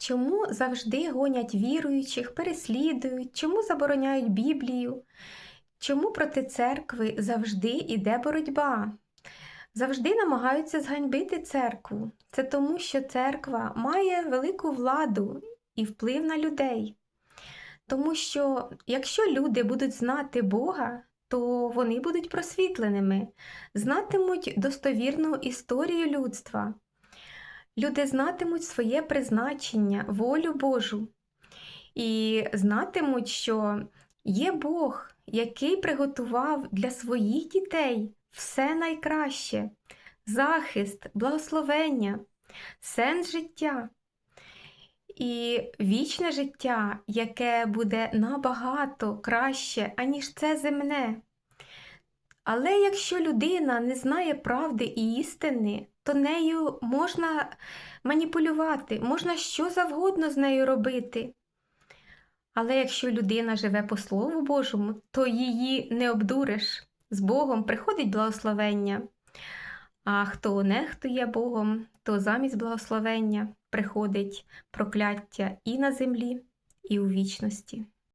Чому завжди гонять віруючих, переслідують, чому забороняють Біблію? Чому проти церкви завжди йде боротьба? Завжди намагаються зганьбити церкву. Це тому, що церква має велику владу і вплив на людей. Тому що якщо люди будуть знати Бога, то вони будуть просвітленими, знатимуть достовірну історію людства. Люди знатимуть своє призначення, волю Божу, і знатимуть, що є Бог, який приготував для своїх дітей все найкраще, захист, благословення, сенс життя і вічне життя, яке буде набагато краще, аніж це земне. Але якщо людина не знає правди і істини, то нею можна маніпулювати, можна що завгодно з нею робити. Але якщо людина живе по Слову Божому, то її не обдуриш. З Богом приходить благословення. А хто нехтує Богом, то замість благословення приходить прокляття і на землі, і у вічності.